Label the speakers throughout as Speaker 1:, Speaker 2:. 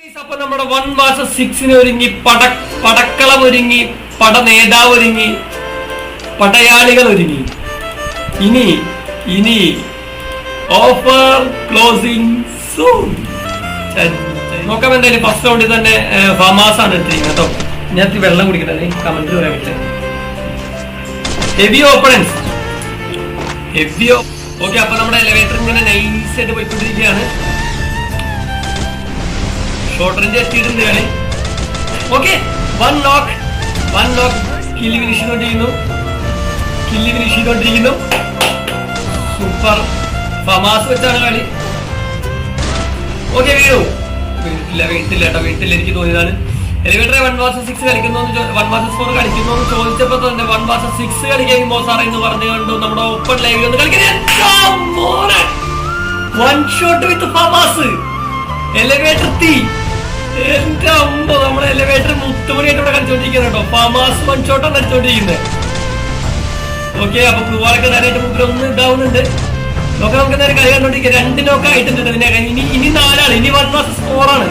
Speaker 1: അപ്പൊ നമ്മുടെ വൺ മാസം സിക്സിന് ഒരുങ്ങി പട പടക്കളം ഒരുങ്ങി പട നേതാവ് ഒരുങ്ങി പടയാളികൾ ഒരുങ്ങി. ഇനി ഇനി ഓഫർ ക്ലോസിംഗ് സൂൺ നോക്കാം എന്തായാലും ഫസ്റ്റ് റൗണ്ടിൽ തന്നെ ഫാമാസ് ആണ് എടുത്തിരിക്കുന്നത് കേട്ടോ. ഞാൻ വെള്ളം കുടിക്കട്ടെ കമന്റ് പറയാൻ പറ്റില്ല. ഹെവി ഓപ്പണൻസ് ഹെവി ഓക്കെ അപ്പൊ നമ്മുടെ എലവേറ്റർ ഇങ്ങനെ നൈസ് ആയിട്ട് പോയിക്കൊണ്ടിരിക്കുകയാണ്. ഷോർട്ട് റേഞ്ച് എത്തിയിട്ടുണ്ട് okay one lock one lock കില്ലി finish ചെയ്തുകൊണ്ടിരിക്കുന്നു കില്ലി ഫിനിഷ് ചെയ്തുകൊണ്ടിരിക്കുന്നു സൂപ്പർ ഫമാസ് വെച്ചാണ് കളി. ഓക്കെ വീണു. വീട്ടില്ല വീട്ടില്ല കേട്ടോ. വീട്ടില്ല എനിക്ക് തോന്നിയതാണ്. എലിവേറ്ററെ വൺ വാസ സിക്സ് കളിക്കുന്നു വൺ വാസ ഫോർ കളിക്കുന്നു എന്ന് ചോദിച്ചപ്പോ തന്നെ വൺ വാസ സിക്സ് കളിക്കാൻ മോസാറ എന്ന് പറഞ്ഞു കണ്ടു. നമ്മുടെ ഓപ്പൺ ലൈവിൽ ഒന്ന് കളിക്കുന്നത് one shot with FAMAS elevator തീ എന്റെ അമ്മ നമ്മുടെ എലിവേറ്റർ മുത്തുമണിയായിട്ട് ഇവിടെ കളിച്ചോണ്ടിരിക്കുന്നത് കേട്ടോ. ഫമാസ് വൺ ഷോട്ടാണ് കളിച്ചോണ്ടിരിക്കുന്നത് ഓക്കെ അപ്പൊ കുവാളൊക്കെ നേരായിട്ട് മുമ്പിൽ ഒന്ന് ഇതാവുന്നുണ്ട്. നോക്കാം നമുക്ക് നേരെ കളി കണ്ടോണ്ടിരിക്കുക രണ്ട് നോക്ക് ആയിട്ടുണ്ട് ഇതിനെ ഇനി ഇനി നാലാണ് ഇനി വൺ മാസം സ്കോറാണ്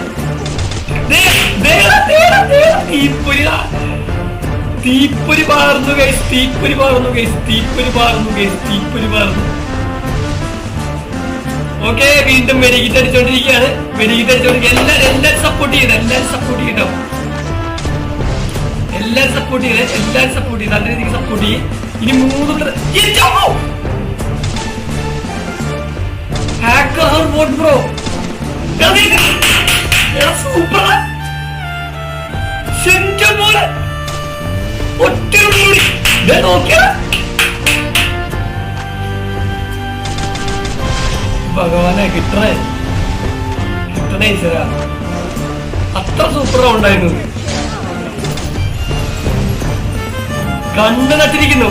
Speaker 1: തീപ്പൊരി തീപ്പൊരി പാർന്നു ഗൈസ് തീപ്പൊരി പാർന്നു ഗൈസ് തീപ്പൊരി പാർന്നു ഗൈസ് തീപ്പൊരി പാർന്നു. ഓക്കെ വീണ്ടും വെടികിറ്റ് അടിച്ചോണ്ടിരിക്കുകയാണ്. വെടികിറ്റ് എല്ലാ എല്ലാരും സപ്പോർട്ട് ചെയ്ത് എല്ലാവരും സപ്പോർട്ട് ചെയ്യണം എല്ലാവരും സപ്പോർട്ട് ചെയ്ത് എല്ലാവരും സപ്പോർട്ട് ചെയ്ത് നല്ല രീതിക്ക് സപ്പോർട്ട് ചെയ്യും. ഇനി മൂന്ന് ഭഗവാനെ കിട്ടണേ. കിട്ടണേ ഈശ്വര. അത്ര സൂപ്പർ ഉണ്ടായിരുന്നു കണ്ണ് നട്ടിരിക്കുന്നു.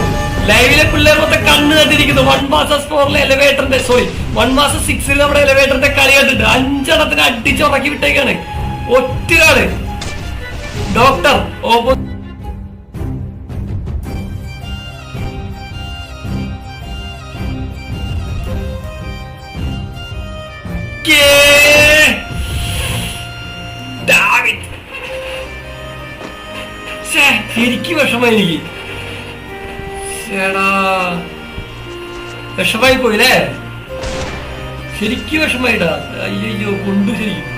Speaker 1: ലൈവിലെ പിള്ളേർ മൊത്തം കണ്ണ് നട്ടിരിക്കുന്നു. വൺ മാസം ഫോറിലെ എലവേറ്ററിന്റെ സോറി വൺ മാസം സിക്സിൽ നമ്മുടെ എലവേറ്ററിന്റെ കളി കണ്ടിട്ട് അഞ്ചെണ്ണത്തിന് അടിച്ചുറക്കി വിട്ടേക്കാണ്. ഒറ്റയാൾ ഡോക്ടർ ഓപ്പോ ശരിക്കും വിഷമായി എനിക്ക് ചേടാ. വിഷമായി പോയില്ലേ? ശരിക്കും വിഷമായിട്ടാ അയ്യോ കൊണ്ടു ശരിക്കും.